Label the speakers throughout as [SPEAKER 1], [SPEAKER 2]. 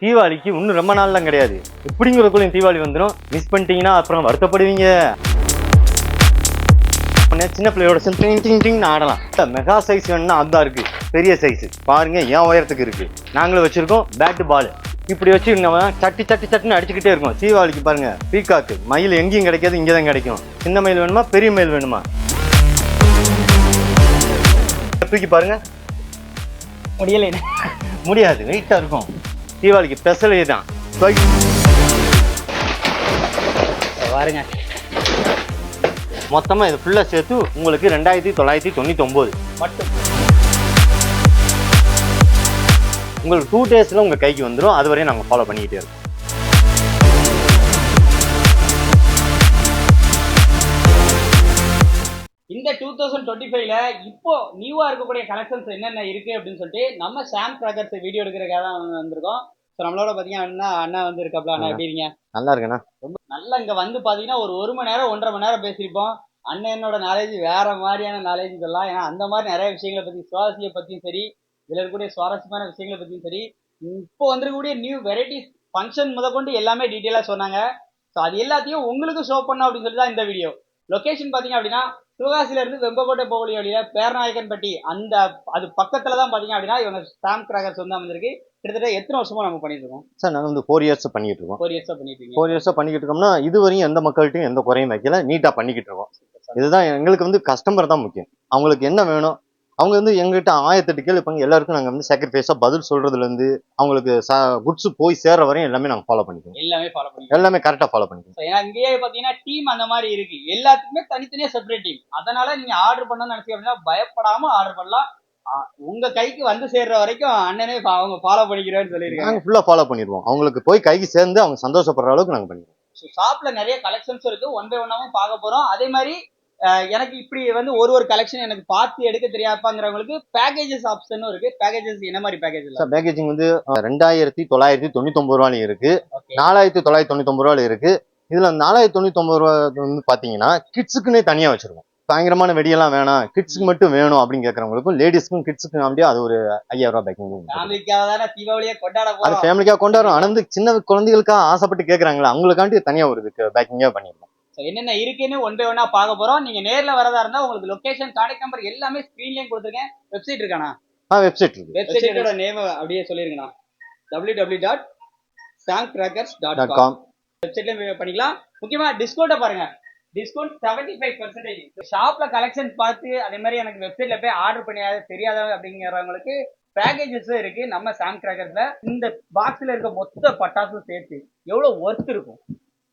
[SPEAKER 1] தீபாவளிக்கு இன்னும் ரொம்ப நாள்லாம் கிடையாது. இப்படிங்கிறதுக்குள்ளேயும் தீபாவளி வந்துடும் மிஸ் பண்ணிட்டீங்கன்னா அப்புறம் வருத்தப்படுவீங்க. சின்ன பிள்ளையோட சேர்ந்து டிங் டிங் ஆடலாம். மெகா சைஸ் வேணும்னா அதுதான் இருக்கு. பெரிய சைஸ் பாருங்க என் உயரத்துக்கு இருக்கு. நாங்களும் வச்சிருக்கோம் பேட்டு பால் இப்படி வச்சு நம்ம சட்டி சட்டி சட்டுன்னு அடிச்சுக்கிட்டே இருக்கோம். தீபாவளிக்கு பாருங்க பீகாக்கு மயில் எங்கேயும் கிடைக்காது இங்கே தான் கிடைக்கும். சின்ன மயில் வேணுமா பெரிய மயில் வேணுமா? தூக்கி பாருங்க.
[SPEAKER 2] முடியலை.
[SPEAKER 1] முடியாது வெயிட்டாக இருக்கும். தீபாவளிக்கு ஸ்பெஷல் இதுதான்
[SPEAKER 2] பாருங்க.
[SPEAKER 1] மொத்தமாக இது ஃபுல்லாக சேர்த்து உங்களுக்கு ரெண்டாயிரத்தி தொள்ளாயிரத்தி தொண்ணூற்றி ஒம்பது
[SPEAKER 2] மட்டும்.
[SPEAKER 1] உங்களுக்கு டூ டேஸில் உங்கள் கைக்கு வந்துடும் அது வரையும் நாங்கள் ஃபாலோ பண்ணிக்கிட்டே இருக்கோம்.
[SPEAKER 2] இந்த டூ தௌசண்ட் டுவெண்ட்டி ஃபைவ்ல இப்போ நியூவா இருக்கக்கூடிய கலெக்ஷன்ஸ் என்னென்ன இருக்கு அப்படின்னு சொல்லிட்டு நம்ம சாம் ட்ராக்கர்ஸ் வீடியோ எடுக்கிறதுக்காக தான் வந்து வந்திருக்கோம். ஸோ நம்மளோட பார்த்தீங்கன்னா அண்ணா வந்து இருக்காப்ல. அண்ணா எப்படி இருக்கீங்க?
[SPEAKER 1] நல்லா இருக்குண்ணா
[SPEAKER 2] நல்லா இங்க வந்து பாத்தீங்கன்னா ஒரு ஒரு மணி நேரம் ஒன்றரை மணி நேரம் பேசியிருப்போம். அண்ணனோட நாலேஜ் வேற மாதிரியான நாலேஜ் சொல்லலாம் ஏன்னா அந்த மாதிரி நிறைய விஷயங்களை பத்தி சுவாரஸ்ய பத்தியும் சரி இதுல இருக்கக்கூடிய சுவாரஸ்யமான விஷயங்களை பத்தியும் சரி இப்போ வந்திருக்கக்கூடிய நியூ வெரைட்டிஸ் ஃபங்க்ஷன் முதற்கொண்டு எல்லாமே டீட்டெயிலா சொன்னாங்க. ஸோ அது எல்லாத்தையும் உங்களுக்கு ஷோ பண்ணோம் அப்படின்னு சொல்லி தான் இந்த வீடியோ லொகேஷன் பாத்தீங்க அப்படின்னா சிவகாசியில இருந்து வெம்பக்கோட்டை போகலி வழியில பேரநாயக்கன்பட்டி. அந்த அது பக்கத்துல தான் பாத்தீங்க அப்படின்னா இவங்க ஸ்டாம்ப் கிராக்கர்ஸ் வந்து அமைஞ்சிருக்கு கிட்டத்தட்ட எத்தனை வருஷமா நம்ம பண்ணிட்டு இருக்கோம்?
[SPEAKER 1] சார் நாங்கள் வந்து ஃபோர் இயர்ஸ் பண்ணிக்கிட்டு இருக்கோம்.
[SPEAKER 2] ஃபோர் இயர்ஸா பண்ணிட்டு
[SPEAKER 1] ஃபோர் இயர்ஸாக பண்ணிக்கிட்டு இருக்கோம்னா இது வரையும் எந்த மக்கள்கிட்டையும் எந்த குறையும் வைக்கல. நீட்டாக பண்ணிக்கிட்டு இருக்கோம். இதுதான் எங்களுக்கு வந்து கஸ்டமர் தான் முக்கியம். அவங்களுக்கு என்ன வேணும் அவங்க வந்து எங்ககிட்ட ஆயிரத்தெட்டு கேள்வி இருப்பாங்க எல்லாருக்கும் நாங்கள் வந்து சாக்ரிஃபைஸாக பதில் சொல்றதுலேருந்து அவங்களுக்கு குட்ஸ் போய் சேர்ற வரையும் எல்லாமே நாங்கள் ஃபாலோ பண்ணிக்குவோம்.
[SPEAKER 2] எல்லாமே ஃபாலோ பண்ணி
[SPEAKER 1] எல்லாமே கரெக்டாக ஃபாலோ பண்ணிக்குவோம்.
[SPEAKER 2] So, ஏன்னா இங்கேயே பாத்தீங்கன்னா டீம் அந்த மாதிரி இருக்கு. எல்லாத்துக்குமே தனித்தனியா செப்பரேட் டீம் அதனால நீங்க ஆர்டர் பண்ணணும்னு நினைச்சீங்க அப்படின்னா பயப்படாம ஆர்டர் பண்ணலாம். உங்க கைக்கு வந்து சேர்ற வரைக்கும் அண்ணனே அவங்க ஃபாலோ பண்ணிக்கிறேன்னு சொல்லியிருக்காங்க.
[SPEAKER 1] நாங்கள் ஃபுல்லாக ஃபாலோ பண்ணிடுவோம். அவங்களுக்கு போய் கைக்கு சேர்ந்து அவங்க சந்தோஷப்படுற அளவுக்கு நாங்கள் பண்ணிடுவோம்.
[SPEAKER 2] ஷாப்ல நிறைய கலெக்ஷன்ஸ் இருக்கு. ஒன் பை ஒன்னாவும் பார்க்க போறோம். அதே மாதிரி எனக்கு இப்படி வந்து ஒரு ஒரு கலெக்ஷன் எனக்கு பார்த்து எடுக்க தெரியாப்பாங்கிறவங்களுக்கு பேக்கேஜஸ் ஆப்ஷனும் இருக்கு. பேக்கேஜஸ் என்ன மாதிரி பேக்கேஜ்
[SPEAKER 1] சார் பேக்கேஜிங் வந்து ரெண்டாயிரத்தி தொள்ளாயிரத்தி தொண்ணூத்தொம்பது ரூபாயும் இருக்கு.
[SPEAKER 2] ஓகே
[SPEAKER 1] நாலாயிரத்தி தொள்ளாயிரத்தி தொண்ணூத்தொம்பது ரூபாய் இருக்கு. இதுல நாலாயிரத்தி தொண்ணூத்தொம்பது ரூபா வந்து பாத்தீங்கன்னா கிட்ஸுக்குன்னே தனியா வச்சிருக்கோம் பயங்கரமான வெடியெல்லாம் வேணாம். கிட்ஸுக்கு மட்டும் வேணும் அப்படின்னு கேட்கறவங்களுக்கும் லேடிஸ்க்கும் கிட்ஸுக்கும் அப்படியே அது ஒரு ஐயாயிரம் ரூபாய் பேக்கிங் அது ஃபேமிலிக்காக கொண்டாடுறோம். ஆனா வந்து சின்ன குழந்தைகளுக்காக ஆசைப்பட்டு கேட்கறாங்களா அவங்களுக்காண்டி தனியா ஒரு பேக்கிங்கா பண்ணிருக்கோம்.
[SPEAKER 2] என்னென்ன இருக்குன்னு ஒன் பை ஒன்னா பார்க்க போறோம். நீங்க நேர்ல வரதா இருந்தா உங்களுக்கு லொகேஷன் கான்டாக்ட் நம்பர் எல்லாமே ஸ்கிரீன்லயும் கொடுத்துருக்கேன். வெப்சைட் இருக்கானா
[SPEAKER 1] ஆ வெப்சைட் இருக்கு.
[SPEAKER 2] வெப்சைட்டோட நேம் அப்படியே சொல்லிருங்கண்ணா W W dot song crackers dot com வெப்சைட்ல பண்ணிக்கலாம் முக்கியமா டிஸ்கவுண்ட்டை பாருங்க. டிஸ்கவுண்ட் செவன்டி ஃபைவ் பர்சன்டேஜ் ஷாப்ல கலெக்ஷன் பார்த்து அதே மாதிரி எனக்கு வெப்சைட்ல போய் ஆர்டர் பண்ணியாது தெரியாத அப்படிங்கிறவங்களுக்கு பேக்கேஜஸ் இருக்கு. நம்ம சாம் கிராக்கர்ஸ்ல இந்த பாக்ஸ்ல இருக்க மொத்த பட்டாசும் சேர்த்து எவ்வளவு ஒர்த் இருக்கும்?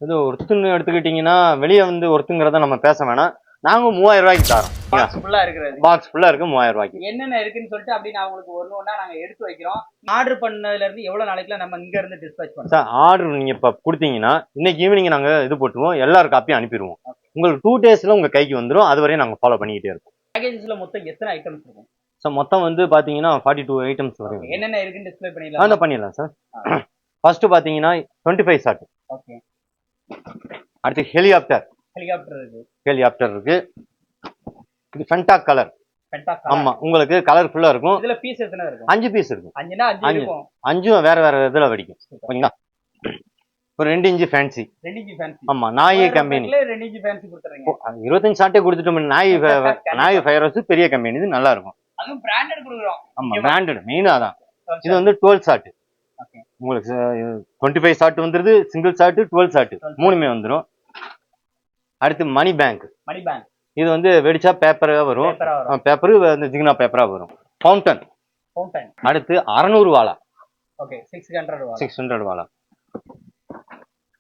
[SPEAKER 1] இது ஒருத்துன்னு எடுத்துக்கிட்டீங்கன்னா வெளியே வந்து ஒருத்துங்கிறத நம்ம பேச வேணாம். நாங்க மூவாயிரம் ரூபாய்க்கு தரோம்.
[SPEAKER 2] பாக்ஸ் ஃபுல்லா இருக்கிறது.
[SPEAKER 1] பாக்ஸ் ஃபுல்லா இருக்கு மூவாயிரம் ரூபாய்க்கு.
[SPEAKER 2] என்னென்ன இருக்குன்னு சொல்லிட்டு அப்படி நான் உங்களுக்கு ஒண்ணு ஒண்ணா நாங்க எடுத்து வைக்கிறோம். ஆர்டர் பண்ணதுல இருந்து எவ்வளவு நாளைக்குல நம்ம இங்க இருந்து டிஸ்பேச் பண்ணோம்
[SPEAKER 1] சார் ஆர்டர் நீங்க இப்ப கொடுத்தீங்கன்னா இன்னைக்கு ஈவினிங் நாங்க இது போட்டுருவோம். எல்லாரும் காப்பியும் அனுப்பிடுவோம். உங்களுக்கு டூ டேஸ்ல உங்க கைக்கு வந்துடும் அது வரையும் நாங்க ஃபாலோ பண்ணிக்கிட்டே இருக்கோம்
[SPEAKER 2] பேக்கேஜஸ்ல மொத்தம் எத்தனை ஐட்டம்ஸ் இருக்கும்?
[SPEAKER 1] ஸோ மொத்தம் வந்து பாத்தீங்கன்னா ஃபார்ட்டி டூ ஐட்டம்ஸ் வரும்
[SPEAKER 2] என்னென்ன இருக்குன்னு டிஸ்ப்ளே பண்ணிடலாம்?
[SPEAKER 1] பண்ணிடலாம் சார். ஃபர்ஸ்ட் பாத்தீங்கன்னா டுவெண்ட்டி ஃபைவ் ஷாட்
[SPEAKER 2] ஓகே
[SPEAKER 1] அடுத்து ஹெலிகாப்டர்.
[SPEAKER 2] ஹெலிகாப்டர் இருக்கு.
[SPEAKER 1] ஹெலிகாப்டர் இருக்கு. இது ஃபென்டா கலர் ஆமா உங்களுக்கு கலர் ஃபுல்லா இருக்கும்.
[SPEAKER 2] இதுல பீஸ் எத்தனை இருக்கும்?
[SPEAKER 1] அஞ்சு பீஸ் இருக்கும்.
[SPEAKER 2] அஞ்சுனா அஞ்சு. இருக்கும்.
[SPEAKER 1] அஞ்சும் வேற வேற இதுல வெடிக்கும். ஓகேங்களா ஒரு ரெண்டு இன்ச்சு ஃபேன்சி
[SPEAKER 2] ரெண்டு இன்ச்சு ஃபேன்சி
[SPEAKER 1] ஆமா நாய் கம்பெனி
[SPEAKER 2] ரெண்டு இன்ச்சு ஃபேன்சி கொடுத்துறீங்க.
[SPEAKER 1] இருபத்தஞ்சு ஷாட்டே கொடுத்துட்டோம் நாய் நாய் ஃபயர் ஹவுஸ் பெரிய கம்பெனி இது நல்லா இருக்கும்.
[SPEAKER 2] அதுவும் பிராண்டட் கொடுக்குறோம்.
[SPEAKER 1] ஆமா பிராண்டட் மெயினா தான். இது வந்து டுவெல் ஷாட் உங்களுக்கு டுவெண்ட்டி ஃபைவ் ஷாட் வந்துருது சிங்கிள் ஷாட் டுவெல் ஷாட் மூணுமே வந்துடும் அடுத்து மணி பேங்க்
[SPEAKER 2] மணி பேங்க்
[SPEAKER 1] இது வந்து வெடிச்சா பேப்பரா வரும்.
[SPEAKER 2] பேப்பரா
[SPEAKER 1] வந்து ஜிகினா பேப்பரா வரும். ஃபவுண்டன்
[SPEAKER 2] ஃபவுண்டன்
[SPEAKER 1] அடுத்து அறநூறு வாழா.
[SPEAKER 2] Okay six hundred
[SPEAKER 1] six hundred வாழா.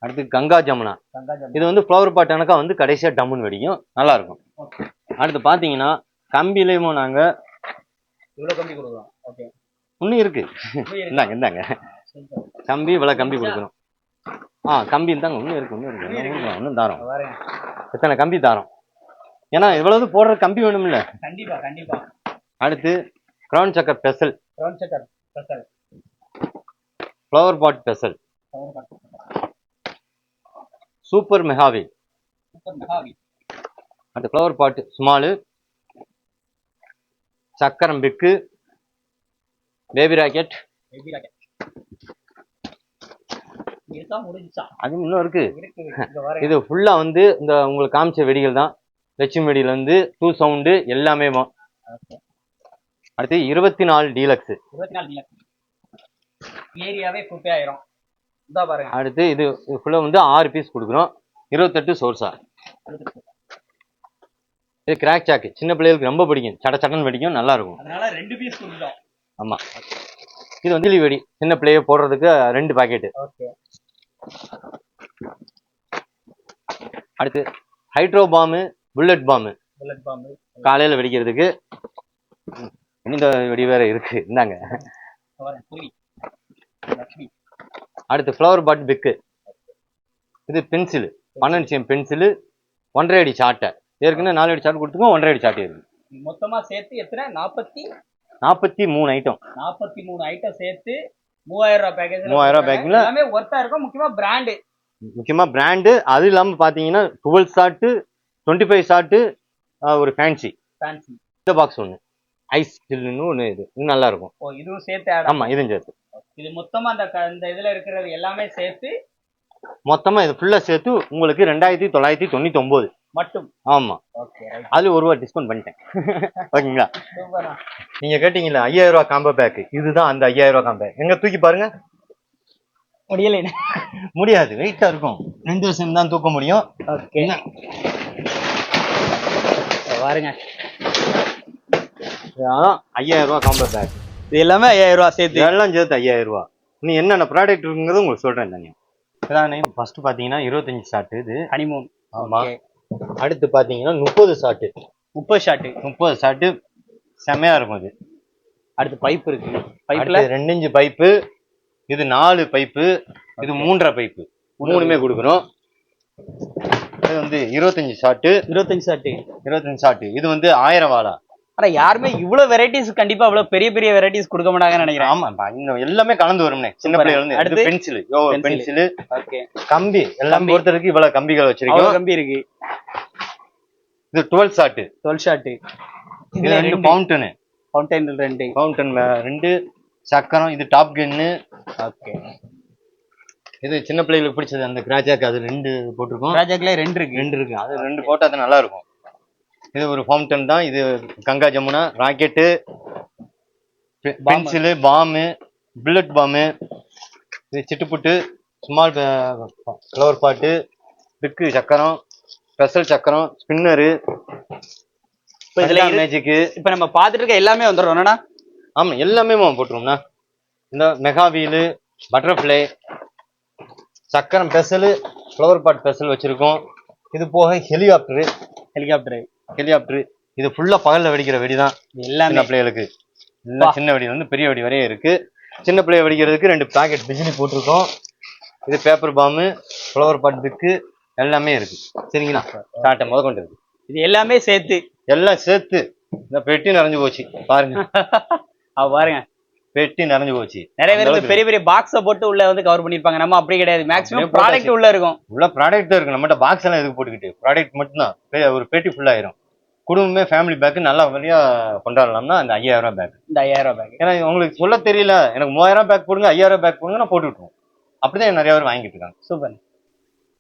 [SPEAKER 1] அடுத்து கங்கா ஜமுனா. இது வந்து ஃப்ளவர் பாட் கணக்கா வந்து கடைசியா டம்முன்னு வெடிக்கும். நல்லா இருக்கும் அடுத்து பாத்தீங்கன்னா கம்பிலையும் நாங்க
[SPEAKER 2] இவ்வளவு கம்மி கொடுக்குறோம். ஓகே
[SPEAKER 1] இன்னும் இருக்கு. இந்தாங்க இந்தாங்க. கம்பி இவ்வளவு கம்பி கொடுக்குறோம் ஆ கம்பி தாங்க இன்னும் இருக்கு இன்னும் இருக்கு. இன்னும் தாரோம். எத்தனை கம்பி தாரோம்? ஏன்னா இவ்வளவு போடுற கம்பி வேணும்ல.
[SPEAKER 2] கண்டிப்பா கண்டிப்பா.
[SPEAKER 1] அடுத்து கிரவுன் சக்கர் special
[SPEAKER 2] round checker special
[SPEAKER 1] flower pot special super மெஹாவி
[SPEAKER 2] super மெகாவி
[SPEAKER 1] அடுத்து ஃப்ளவர் பாட் ஸ்மாலு சக்கரம் பிக்கு பேபி ராக்கெட்
[SPEAKER 2] பேபி ராக்கெட்
[SPEAKER 1] அது இன்னும் இருக்கு. இது ஃபுல்லா வந்து இந்த உங்களுக்கு காமிச்ச வெடிகள் தான். லட்சுமி வெடியில இருந்து டூ சவுண்டு எல்லாமே அடுத்து இருபத்தி நாலு டீலக்ஸ்
[SPEAKER 2] இருபத்தி நாலு நிலம் ஏரியாவே குப்பை ஆயிரும்.
[SPEAKER 1] அடுத்து இது ஃபுல்லா வந்து ஆறு பீஸ் கொடுக்குறோம். இருபத்தெட்டு சோர்ஸா இது கிராக் சாக்கு சின்ன பிள்ளைகளுக்கு ரொம்ப பிடிக்கும். சட சடன்னு வெடிக்கும். நல்லா இருக்கும்.
[SPEAKER 2] அதனால ரெண்டு பீஸ் கொடுத்துட்டோம்
[SPEAKER 1] ஆமா. இது வந்து வெடி சின்ன பிள்ளைய போடுறதுக்கு ரெண்டு பாக்கெட்டு அடுத்து ஹைட்ரோ பாம்பு புல்லட் பாம்பு காலையில வெடிக்கிறதுக்கு. இந்த வெடி வேற இருக்கு. இந்தாங்க. அடுத்து ஃப்ளவர் பாட் பிக்கு இது பென்சிலு பன்னெண்டு சிஎம் பென்சிலு ஒன்றரை அடி சாட்டை ஏற்கனவே நாலு அடி சாட்டை கொடுத்துருக்கோம் ஒன்றரை அடி சாட்டை இருக்கு.
[SPEAKER 2] மொத்தமா சேர்த்து எத்தனை? நாற்பத்தி
[SPEAKER 1] நாற்பத்தி மூணு ஐட்டம்
[SPEAKER 2] நாற்பத்தி மூணு ஐட்டம் சேர்த்து மூவாயிரம் ரூபாய் பேக்கேஜ்
[SPEAKER 1] மூவாயிரம் ரூபாய் package ல-
[SPEAKER 2] எல்லாமே ஒர்த்தா இருக்கும். முக்கியமா பிராண்டு
[SPEAKER 1] முக்கியமா பிராண்டு அது இல்லாம பாத்தீங்கன்னா twelve shot twenty five shot ஒரு ஃபேன்சி
[SPEAKER 2] ஃபேன்சி
[SPEAKER 1] இந்த பாக்ஸ் ஒன்று ஐஸ் சில்லுன்னு ஒன்று இது. இது நல்லா இருக்கும்.
[SPEAKER 2] ஓ இதுவும் சேர்த்து add
[SPEAKER 1] ஆமா இதுவும் சேர்த்து.
[SPEAKER 2] இது மொத்தமா அந்த இந்த இதுல இருக்கிறது எல்லாமே சேர்த்து
[SPEAKER 1] மொத்தமா இது ஃபுல்லா சேர்த்து உங்களுக்கு ரெண்டாயிரத்தி தொள்ளாயிரத்தி தொண்ணூத்தி ஒன்பது
[SPEAKER 2] மட்டும்?
[SPEAKER 1] ஆமா.
[SPEAKER 2] ஓகே ரைட்
[SPEAKER 1] அது ஒரு ரூபா டிஸ்கவுண்ட் பண்ணிட்டேன். ஓகேங்களா? நீங்க கேட்டீங்கல்ல ஐயாயிரம் ரூபாய் காம்போ பேக் இதுதான் அந்த ஐயாயிரம் ரூபாய் காம்போ எங்க தூக்கி பாருங்க.
[SPEAKER 2] முடியல.
[SPEAKER 1] முடியாது வெயிட்டா இருக்கும். ரெண்டு வருஷம் தான் தூக்க முடியும்.
[SPEAKER 2] ஓகே
[SPEAKER 1] என்ன?
[SPEAKER 2] பாருங்க.
[SPEAKER 1] ஐயாயிரம் ரூபாய் காம்போ பேக்
[SPEAKER 2] இது எல்லாமே ஐயாயிரம் ரூபாய் சேர்த்து.
[SPEAKER 1] இதெல்லாம் சேர்த்து ஐயாயிரம் ரூபாய் நீ என்னென்ன ப்ராடக்ட் இருக்குங்கிறது உங்களுக்கு சொல்றேன் தனியா. இதானே ஃபர்ஸ்ட் பாத்தீங்கன்னா இருபத்தஞ்சு ஷாட்டு இது.
[SPEAKER 2] ஹனிமூன்
[SPEAKER 1] ஆமா. அடுத்து பாத்தீங்கன்னா முப்பது ஷாட்டு
[SPEAKER 2] முப்பது ஷாட்டு
[SPEAKER 1] முப்பது ஷாட்டு செமையா இருக்கும் இது
[SPEAKER 2] அடுத்து பைப் இருக்கு. பைப்ல
[SPEAKER 1] ரெண்டு இன்ச்சு பைப்பு. இது நாலு பைப்பு. இது மூன்றரை பைப்பு. மூணுமே கொடுக்குறோம் இது வந்து இருபத்தஞ்சு ஷாட்டு
[SPEAKER 2] இருபத்தஞ்சு ஷாட்டு
[SPEAKER 1] இருபத்தஞ்சு ஷாட்டு இது வந்து ஆயிரம் வாழா
[SPEAKER 2] ஆனா யாருமே இவ்வளவு வெரைட்டிஸ் கண்டிப்பா இவ்வளவு பெரிய பெரிய வெரைட்டிஸ் கொடுக்க மாட்டாங்கன்னு நினைக்கிறேன்.
[SPEAKER 1] ஆமா இன்னும் எல்லாமே கலந்து வரும்னே. சின்ன. பிள்ளைகள் வந்து
[SPEAKER 2] அடுத்து?
[SPEAKER 1] Pencil yo. Pencil
[SPEAKER 2] okay.
[SPEAKER 1] கம்பி எல்லாம். பொறுத்தவரைக்கும் இவ்வளவு கம்பிகள் வச்சிருக்கோம்.
[SPEAKER 2] கம்பி இருக்கு.
[SPEAKER 1] இது டுவெல் ஷாட்டு
[SPEAKER 2] டுவெல் ஷாட்டு
[SPEAKER 1] இது ரெண்டு ஃபவுண்டனு
[SPEAKER 2] ஃபவுண்டைன் ரெண்டு.
[SPEAKER 1] ஃபவுண்டன் ரெண்டு. சக்கரம் இது டாப் கன்னு
[SPEAKER 2] ஓகே.
[SPEAKER 1] இது சின்ன பிள்ளைகளுக்கு பிடிச்சது அந்த கிராஜாக்கு அது ரெண்டு போட்டிருக்கோம்.
[SPEAKER 2] ராஜாக்களே ரெண்டு இருக்கு.
[SPEAKER 1] ரெண்டு இருக்கு. அது ரெண்டு போட்டா அது நல்லா இருக்கும். இது ஒரு ஃபவுண்டன் தான். இது Ganga Jamuna rocket pencil bomb bullet bomb இது சிட்டுப்புட்டு ஸ்மால் ஃப்ளவர் பாட்டு பிக்கு சக்கரம் ஸ்பெஷல் சக்கரம் ஸ்பின்னரு
[SPEAKER 2] இப்ப இதுல
[SPEAKER 1] மேஜிக்கு
[SPEAKER 2] இப்ப நம்ம பாத்துட்டு இருக்க எல்லாமே வந்துடும் என்னன்னா
[SPEAKER 1] ஆமா எல்லாமே போட்டுருவோம்னா இந்த மெகா வீலு பட்டர்ஃப்ளை சக்கரம் பெசலு ஃப்ளவர் பாட் பெசல் வச்சிருக்கோம். இது போக ஹெலிகாப்டரு
[SPEAKER 2] ஹெலிகாப்டர்
[SPEAKER 1] ஹெலிகாப்டர் இது ஃபுல்லா பகல்ல வெடிக்கிற வெடி தான்
[SPEAKER 2] எல்லாமே.
[SPEAKER 1] பிள்ளைகளுக்கு. எல்லாம் சின்ன வெடி வந்து பெரிய வெடி வரையும் இருக்கு. சின்ன பிள்ளைய வெடிக்கிறதுக்கு ரெண்டு பாக்கெட் பிஜிலி போட்டிருக்கோம். இது பேப்பர் பாம்பு ஃப்ளவர் பாட் பிக்கு எல்லாமே இருக்கு. சரிங்களா? சாட்டை முத கொண்டு இருக்கு.
[SPEAKER 2] இது எல்லாமே சேர்த்து.
[SPEAKER 1] எல்லாம் சேர்த்து. இந்த பெட்டி நிறைஞ்சு போச்சு. பாருங்க.
[SPEAKER 2] பாருங்க.
[SPEAKER 1] பெட்டி நிறைஞ்சு போச்சு.
[SPEAKER 2] நிறைய பேர் பெரிய பெரிய பாக்ஸ போட்டு உள்ள வந்து கவர் பண்ணிருப்பாங்க. நம்ம அப்படி கிடையாது. மேக்ஸிமம் ப்ராடக்ட் உள்ள இருக்கும்.
[SPEAKER 1] உள்ள ப்ராடக்ட் தான் இருக்கு. நம்மகிட்ட பாக்ஸ் எல்லாம் எதுக்கு போட்டுக்கிட்டு? ப்ராடக்ட் மட்டும்தான். பெ- ஒரு பெட்டி ஃபுல் ஆயிரும். குடும்பமே ஃபேமிலி பேக் நல்லா வழியா கொண்டாடலாம்னா அந்த ஐயாயிரம் ரூபாய் பேக்
[SPEAKER 2] இந்த ஐயாயிரம் ரூபாய் பேக்
[SPEAKER 1] ஏன்னா உங்களுக்கு சொல்ல தெரியல. எனக்கு மூவாயிரம் பேக் போடுங்க ஐயாயிரம் பேக் போடுங்க நான் போட்டு விட்டுருவோம். அப்படிதான் நிறைய பேர் வாங்கிட்டு இருக்காங்க.
[SPEAKER 2] சூப்பர்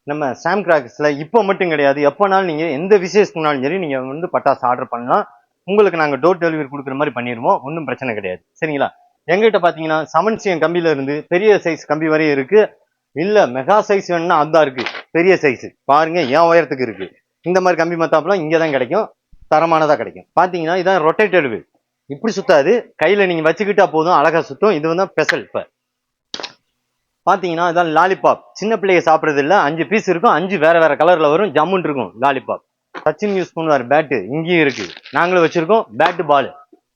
[SPEAKER 1] நம்ம சாம் கிராக்ஸ்ல இப்போ மட்டும் கிடையாது. எப்போனாலும் நீங்க எந்த விசேஷத்துனாலும் சரி நீங்க வந்து பட்டாசு ஆர்டர் பண்ணலாம். உங்களுக்கு நாங்க டோர் டெலிவரி கொடுக்குற மாதிரி பண்ணிடுவோம் ஒன்றும் பிரச்சனை கிடையாது. சரிங்களா? எங்கிட்ட பார்த்தீங்கன்னா செவன் சிஎம் கம்பியில இருந்து பெரிய சைஸ் கம்பி வரையும் இருக்கு. இல்ல மெகா சைஸ் வேணும்னா அதுதான் இருக்கு. பெரிய சைஸ் பாருங்க என் உயரத்துக்கு இருக்கு. இந்த மாதிரி கம்பி மத்தாப்பெல்லாம் இங்கே தான் கிடைக்கும். தரமானதாக கிடைக்கும். பார்த்தீங்கன்னா இதான் ரொட்டேட்டட் வீல் இப்படி சுத்தாது. கையில் நீங்கள் வச்சுக்கிட்டா போதும் அழகாக சுத்தும். இது வந்து ஸ்பெஷல் இப்போ. பார்த்தீங்கன்னா இதான் லாலிபாப் சின்ன பிள்ளைய சாப்பிட்றது இல்லை. அஞ்சு பீஸ் இருக்கும். அஞ்சு வேற வேற கலரில் வரும். ஜம்முன் இருக்கும் லாலிபாப் சச்சின் யூஸ் பண்ணுவார் பேட்டு இங்கேயும் இருக்குது நாங்களும் வச்சுருக்கோம். பேட்டு பால்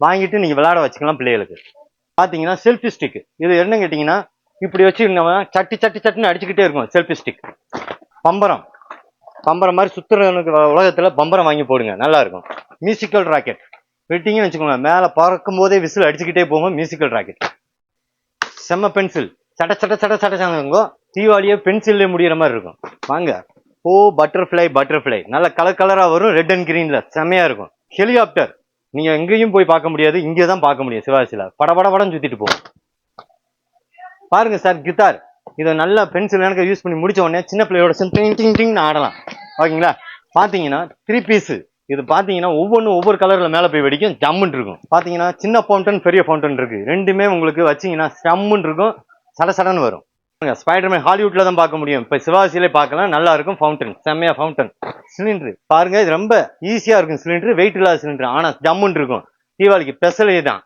[SPEAKER 1] வாங்கிட்டு நீங்கள் விளையாட வச்சுக்கலாம் பிள்ளைகளுக்கு. பார்த்தீங்கன்னா செல்ஃபி ஸ்டிக் இது என்ன கேட்டிங்கன்னா இப்படி வச்சு நம்ம சட்டி சட்டி சட்டுன்னு அடிச்சுக்கிட்டே இருக்கும் செல்ஃபி ஸ்டிக் பம்பரம். பம்பரம் மாதிரி சுற்றுறவனுக்கு உலகத்தில் பம்பரம் வாங்கி போடுங்க. நல்லாயிருக்கும் மியூசிக்கல் ராக்கெட் வெட்டிங்கன்னு வச்சுக்கோங்க. மேலே பறக்கும் போதே விசில் அடிச்சுக்கிட்டே போகும். மியூசிக்கல் ராக்கெட் செம்ம பென்சில் சட சட சட சட சடங்கோ தீபாவளியே பென்சில்லே முடியிற மாதிரி இருக்கும். வாங்க. ஓ பட்டர்ஃப்ளை பட்டர்ஃப்ளை நல்ல கலர் கலராக வரும். ரெட் அண்ட் க்ரீனில் செம்மையாக இருக்கும். ஹெலிகாப்டர் நீங்க எங்கேயும் போய் பார்க்க முடியாது இங்கே தான் பார்க்க முடியும் சிவாசில பட பட படம் சுத்திட்டு போகும் பாருங்க சார் கித்தார். இதை நல்லா பென்சில் எனக்கு யூஸ் பண்ணி முடிச்ச உடனே சின்ன பிள்ளையோட சேர்ந்து டிங் டிங் டிங்னு ஆடலாம். ஓகேங்களா? பார்த்தீங்கன்னா த்ரீ பீஸு இது பார்த்தீங்கன்னா ஒவ்வொன்றும் ஒவ்வொரு கலரில் மேலே போய் வெடிக்கும் ஜம்முன்னு இருக்கும். பார்த்தீங்கன்னா சின்ன ஃபவுண்டன் பெரிய ஃபவுண்டன் இருக்குது ரெண்டுமே உங்களுக்கு வச்சீங்கன்னா ஸ்டம்முன்னு இருக்கும் சட சடன்னு வரும். ஸ்பைடர்மேன் ஹாலிவுட்ல தான் பார்க்க முடியும். இப்போ சிவாசியிலே பார்க்கலாம் நல்லா இருக்கும் ஃபவுண்டன் செம்மையா ஃபவுண்டன் சிலிண்டர் பாருங்க இது ரொம்ப ஈஸியா இருக்கும் சிலிண்டர் வெயிட் இல்லாத சிலிண்டர் ஆனால் ஜம்முன்னு இருக்கும். தீபாவளிக்கு ஸ்பெஷல் இதுதான்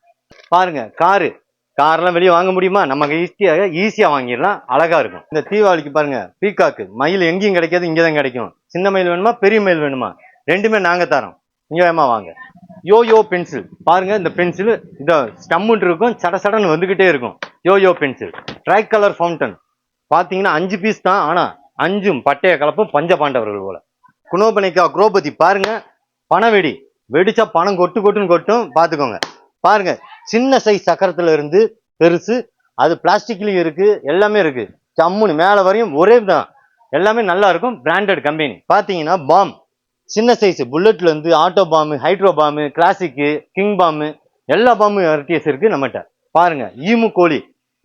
[SPEAKER 1] பாருங்க காரு கார்லாம் வெளியே வாங்க முடியுமா? நமக்கு ஈஸியாக ஈஸியாக வாங்கிடலாம். அழகா இருக்கும். இந்த தீபாவளிக்கு பாருங்க பீகாக்கு மயில் எங்கேயும் கிடைக்காது இங்கே தான் கிடைக்கும். சின்ன மயில் வேணுமா பெரிய மயில் வேணுமா? ரெண்டுமே நாங்கள் தரோம். இங்கே வேமா வாங்க. யோ யோ பென்சில் பாருங்க இந்த பென்சில் இந்த ஸ்டம்முன்னு இருக்கும் சட சடன்னு வந்துக்கிட்டே இருக்கும். Yo yo pencil tricolour fountain பார்த்தீங்கன்னா அஞ்சு பீஸ் தான் ஆனால் அஞ்சும் பட்டைய கலப்பும் பஞ்ச பாண்டவர்கள் போல. குணோபனிக்கா குரோபதி பாருங்க பணவெடி. வெடிச்சா பணம் கொட்டு கொட்டுன்னு கொட்டும் பார்த்துக்கோங்க பாருங்க சின்ன சைஸ் சக்கரத்துல இருந்து பெருசு அது பிளாஸ்டிக்லயும் இருக்கு எல்லாமே இருக்கு. ஜம்முன்னு மேலே வரையும் ஒரே தான். எல்லாமே நல்லா இருக்கும் பிராண்டட் கம்பெனி பார்த்தீங்கன்னா பாம் சின்ன சைஸ் புல்லட்ல இருந்து ஆட்டோ பாம்பு ஹைட்ரோ பாம்பு கிளாசிக்கு கிங் பாம்பு எல்லா பாம்பு வெரைட்டிஸ் இருக்கு நம்மகிட்ட. பாருங்க ஈமு கோழி.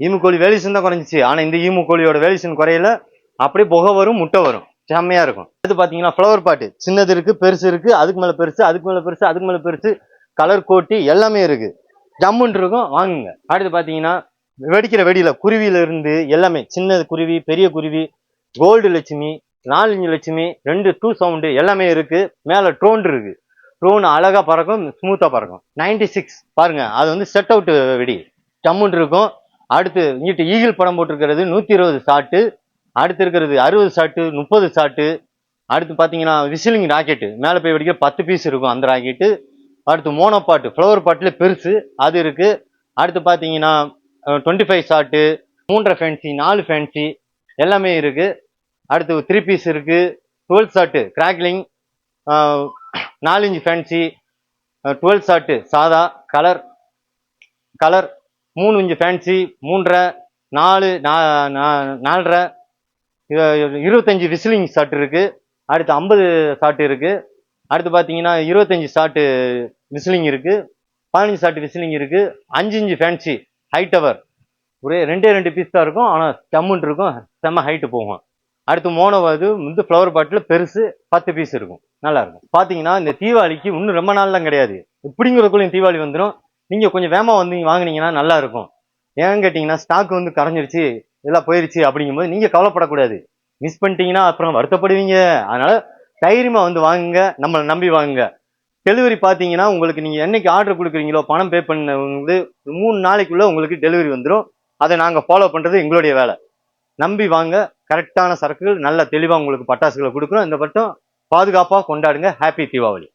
[SPEAKER 1] ஈமு கோழி வேலிசன் தான் குறைஞ்சிச்சு. ஆனால் இந்த ஈமு கோழியோட வேலிசன் குறையல. அப்படியே புகை வரும் முட்டை வரும். செம்மையா இருக்கும். அது பார்த்தீங்கன்னா ஃப்ளவர் பாட்டு சின்னது இருக்கு பெருசு இருக்கு அதுக்கு மேலே பெருசு அதுக்கு மேலே பெருசு அதுக்கு மேலே பெருசு கலர் கோட்டி எல்லாமே இருக்கு. ஜம்முன் இருக்கும் வாங்குங்க. அடுத்து பார்த்தீங்கன்னா வெடிக்கிற வெடியில குருவியில இருந்து எல்லாமே சின்ன குருவி பெரிய குருவி கோல்டு லட்சுமி நாலஞ்சு லட்சுமி ரெண்டு டூ சவுண்டு எல்லாமே இருக்கு. மேலே ட்ரோன் இருக்கு. ட்ரோன் அழகா பறக்கும் ஸ்மூத்தா பறக்கும். 96 சிக்ஸ் பாருங்க அது வந்து செட் அவுட் வெடி. ஜம்முன்னு இருக்கும். அடுத்து இங்கிட்டு ஈகிள் படம் போட்டிருக்கிறது நூற்றி இருபது ஷாட்டு அடுத்து இருக்கிறது அறுபது ஷாட்டு முப்பது ஷாட்டு அடுத்து பார்த்தீங்கன்னா விசிலிங் ராக்கெட்டு மேலே போய் வெடிக்க பத்து பீஸ் இருக்கும் அந்த ராக்கெட்டு அடுத்து மோனோ பாட்டு ஃப்ளவர் பாட்டில் பெருசு அது இருக்குது அடுத்து பார்த்தீங்கன்னா டுவெண்ட்டி ஃபைவ் ஷாட்டு மூன்றரை ஃபேன்சி நாலு ஃபேன்சி எல்லாமே இருக்குது அடுத்து த்ரீ பீஸ் இருக்குது டுவெல் ஷாட்டு கிராக்லிங் நாலஞ்சு ஃபேன்சி டுவெல் ஷாட்டு சாதா கலர் கலர் மூணு இஞ்சு ஃபேன்சி மூன்றரை நாலு நா- நா- நாலரை இருபத்தஞ்சி விசிலிங் ஷாட் இருக்குது அடுத்து ஐம்பது ஷாட் இருக்குது அடுத்து பார்த்தீங்கன்னா இருபத்தஞ்சி ஷாட்டு விசிலிங் இருக்குது பதினஞ்சு ஷாட்டு விசிலிங் இருக்குது அஞ்சு இஞ்சு ஃபேன்சி ஹை டவர் ஒரே ரெண்டே ரெண்டு பீஸ் தான் இருக்கும். ஆனால் செம்முன்னு இருக்கும். செம்ம ஹைட்டு போகும். அடுத்து மோனோ அது வந்து ஃப்ளவர் பாட்டில் பெருசு பத்து பீஸ் இருக்கும். நல்லாயிருக்கும் பார்த்தீங்கன்னா இந்த தீபாவளிக்கு இன்னும் ரொம்ப நாள்லாம் கிடையாது. இப்படிங்கிறதுக்குள்ளேயும் தீபாவளி வந்துடும் நீங்கள் கொஞ்சம் வேமா வந்து வாங்கினீங்கன்னா நல்லா இருக்கும் ஏன்னு கேட்டிங்கன்னா ஸ்டாக் வந்து கரைஞ்சிருச்சு எல்லாம் போயிருச்சு அப்படிங்கும்போது நீங்கள் கவலைப்படக்கூடாது. மிஸ் பண்ணிட்டீங்கன்னா அப்புறம் வருத்தப்படுவீங்க. அதனால தைரியமாக வந்து வாங்குங்க நம்மளை நம்பி வாங்குங்க. டெலிவரி பார்த்தீங்கன்னா உங்களுக்கு நீங்கள் என்னைக்கு ஆர்டர் கொடுக்குறீங்களோ பணம் பே பண்ண வந்து மூணு நாளைக்குள்ளே உங்களுக்கு டெலிவரி வந்துடும் அதை நாங்கள் ஃபாலோ பண்ணுறது எங்களுடைய வேலை. நம்பி வாங்க கரெக்டான சரக்குகள் நல்ல தெளிவாக உங்களுக்கு பட்டாசுகளை கொடுக்குறோம் இந்த பட்டம் பாதுகாப்பாக கொண்டாடுங்க. ஹாப்பி தீபாவளி.